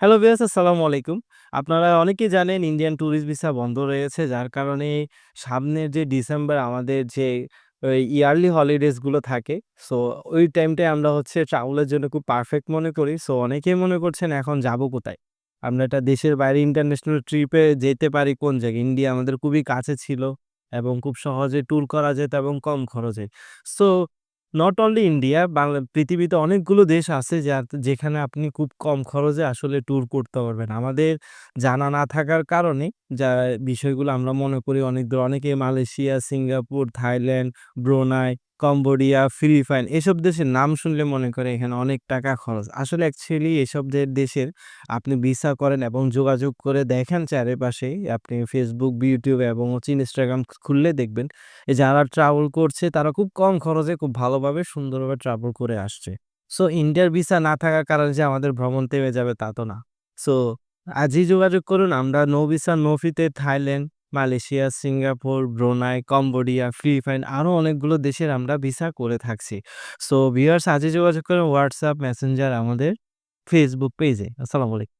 Hello viewers, আসসালামু আলাইকুম। আপনারা অনেকেই জানেন ইন্ডিয়ান ট্যুরিস্ট ভিসা বন্ধ রয়েছে। যার কারণে সামনের যে ডিসেম্বর আমাদের যে ইয়ারলি হলিডেজগুলো থাকে। সো ওই টাইমটায় আমরা হচ্ছে ট্রাভেল এর জন্য খুব পারফেক্ট মনে করি। সো অনেকেই মনে করছেন এখন যাব কোথায়? আমরা একটা দেশের বাইরে ইন্টারন্যাশনাল ট্রিপে যেতে পারি কোন জায়গায়? ইন্ডিয়া আমাদের খুবই কাছে ছিল এবং খুব সহজে ট্যুর করা যেত এবং কম খরচে। So not only India Bangla পৃথিবীতে অনেকগুলো দেশ আছে যা যেখানে আপনি খুব কম খরচে আসলে ট্যুর করতে পারবেন। আমাদের জানা না থাকার কারণে যা বিষয়গুলো আমরা মনে করি অনেক অনেকে Malaysia, Singapore, Thailand, Brunei, Cambodia, Philippines এসব দেশের নাম শুনলে মনে করে এখানে অনেক টাকা খরচ। আসলে অ্যাকচুয়ালি এসব দেশের আপনি ভিসা করেন এবং যোগাযোগ করে দেখেন চারিপাশে আপনি ফেসবুক ইউটিউব এবং হচ্ছে ইনস্টাগ্রাম খুললে দেখবেন যারা ট্রাভেল করছে তারা খুব কম খরচে খুব ভালোভাবে সুন্দরভাবে ট্রাভেল করে আসছে। সো ইন্ডিয়ার ভিসা না থাকার কারণে যে আমাদের ভ্রমণ থেমে যাবে তা তো না। সো আজই যোগাযোগ করুন আমরা নো ভিসা নো ফিতে Thailand, Malaysia, Singapore, Brunei Cambodia, Philippines আরও অনেকগুলো দেশের আমরা ভিসা করে থাকছি। সো ভিউয়ার্স আজই যোগাযোগ করেন হোয়াটসঅ্যাপ মেসেঞ্জার আমাদের ফেসবুক পেজে। আসসালামু আলাইকুম।